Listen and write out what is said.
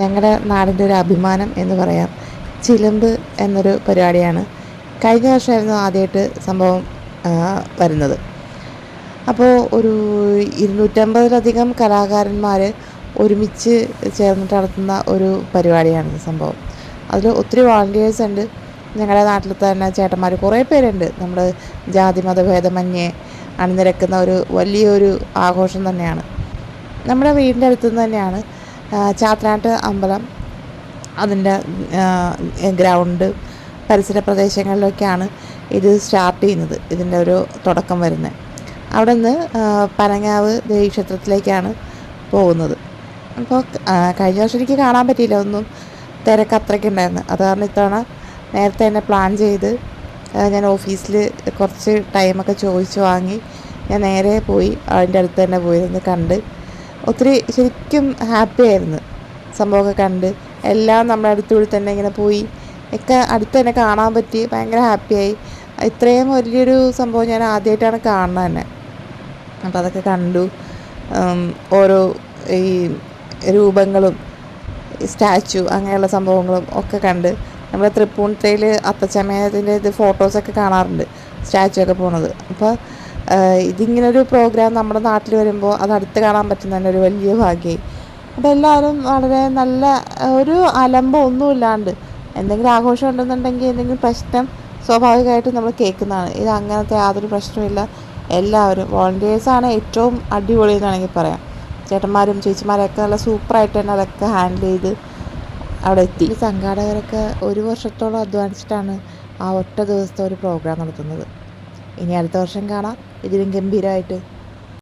ഞങ്ങളുടെ നാടിന്റെ ഒരു അഭിമാനം എന്ന് പറയാം. ചിലമ്പ് എന്നൊരു പരിപാടിയാണ് കഴിഞ്ഞ വർഷമായിരുന്നു ആദ്യമായിട്ട് സംഭവം വരുന്നത്. അപ്പോൾ ഒരു ഇരുന്നൂറ്റമ്പതിലധികം കലാകാരന്മാർ ഒരുമിച്ച് ചേർന്നിട്ട് നടത്തുന്ന ഒരു പരിപാടിയാണ് സംഭവം. അതിൽ ഒത്തിരി വോളണ്ടിയേഴ്സ് ഉണ്ട്. ഞങ്ങളുടെ നാട്ടിൽ തന്നെ ചേട്ടന്മാർ കുറേ പേരുണ്ട്. നമ്മൾ ജാതി മതഭേദമന്യേ അണിനിരക്കുന്ന ഒരു വലിയൊരു ആഘോഷം തന്നെയാണ്. നമ്മുടെ വീടിന്റെ അടുത്തുനിന്ന് തന്നെയാണ് ചാത്തനാട്ട് അമ്പലം അതിന്റെ ഗ്രൗണ്ട് പരിസര പ്രദേശങ്ങളിലൊക്കെയാണ് ഇത് സ്റ്റാർട്ട് ചെയ്യുന്നത് ഇതിന്റെ ഒരു തുടക്കം വരുന്നത്. അവിടെ നിന്ന് പനങ്ങാവ് ദേവീക്ഷേത്രത്തിലേക്കാണ് പോകുന്നത്. അപ്പോൾ കഴിഞ്ഞ വർഷം എനിക്ക് കാണാൻ പറ്റിയില്ല ഒന്നും തിരക്ക് അത്രയ്ക്ക് ഉണ്ടായിരുന്നു. അത് കാരണം ഇത്തവണ നേരത്തെ തന്നെ പ്ലാൻ ചെയ്ത് ഞാൻ ഓഫീസിൽ കുറച്ച് ടൈമൊക്കെ ചോദിച്ച് വാങ്ങി ഞാൻ നേരെ പോയി അതിന്റെ അടുത്ത് തന്നെ പോയിരുന്ന് കണ്ട് ഒത്തിരി ശരിക്കും ഹാപ്പി ആയിരുന്നു. സംഭവമൊക്കെ കണ്ട് എല്ലാം നമ്മുടെ അടുത്തുകൂടി തന്നെ ഇങ്ങനെ പോയി. ഒക്കെ അടുത്ത് തന്നെ കാണാൻ പറ്റി. ഭയങ്കര ഹാപ്പിയായി ഇത്രയും വലിയൊരു സംഭവം ഞാൻ ആദ്യമായിട്ടാണ് കാണുന്നത് തന്നെ. അപ്പോൾ അതൊക്കെ കണ്ടു. ഓരോ ഈ രൂപങ്ങളും സ്റ്റാച്ചു അങ്ങനെയുള്ള സംഭവങ്ങളും ഒക്കെ കണ്ട് നമ്മുടെ തൃപ്പൂണിത്തയിൽ അത്തച്ചമയത്തിന്റെ ഇത് ഫോട്ടോസൊക്കെ കാണാറുണ്ട് സ്റ്റാച്ചു ഒക്കെ പോണത് അപ്പോൾ ഇതിങ്ങനൊരു പ്രോഗ്രാം നമ്മുടെ നാട്ടിൽ വരുമ്പോൾ അത് അടുത്ത് കാണാൻ പറ്റുന്ന ഒരു വലിയ ഭാഗ്യമായി അപ്പോൾ എല്ലാവരും വളരെ നല്ല ഒരു അലമ്പോ ഒന്നുമില്ലാണ്ട് എന്തെങ്കിലും ആഘോഷം ഉണ്ടെന്നുണ്ടെങ്കിൽ എന്തെങ്കിലും പ്രശ്നം സ്വാഭാവികമായിട്ടും നമ്മൾ കേൾക്കുന്നതാണ്. ഇത് അങ്ങനത്തെ യാതൊരു പ്രശ്നമില്ല എല്ലാവരും വോളണ്ടിയേഴ്സാണ് ഏറ്റവും അടിപൊളി എന്ന് വേണമെങ്കിൽ പറയാം. ചേട്ടന്മാരും ചേച്ചിമാരൊക്കെ നല്ല സൂപ്പറായിട്ട് തന്നെ അതൊക്കെ ഹാൻഡിൽ ചെയ്ത് അവിടെ എത്തി. സംഘാടകരൊക്കെ ഒരു വർഷത്തോളം അധ്വാനിച്ചിട്ടാണ് ആ ഒറ്റ ദിവസത്തെ ഒരു പ്രോഗ്രാം നടത്തുന്നത്. ഇനി അടുത്ത വർഷം കാണാം. ഇതിലും ഗംഭീരമായിട്ട്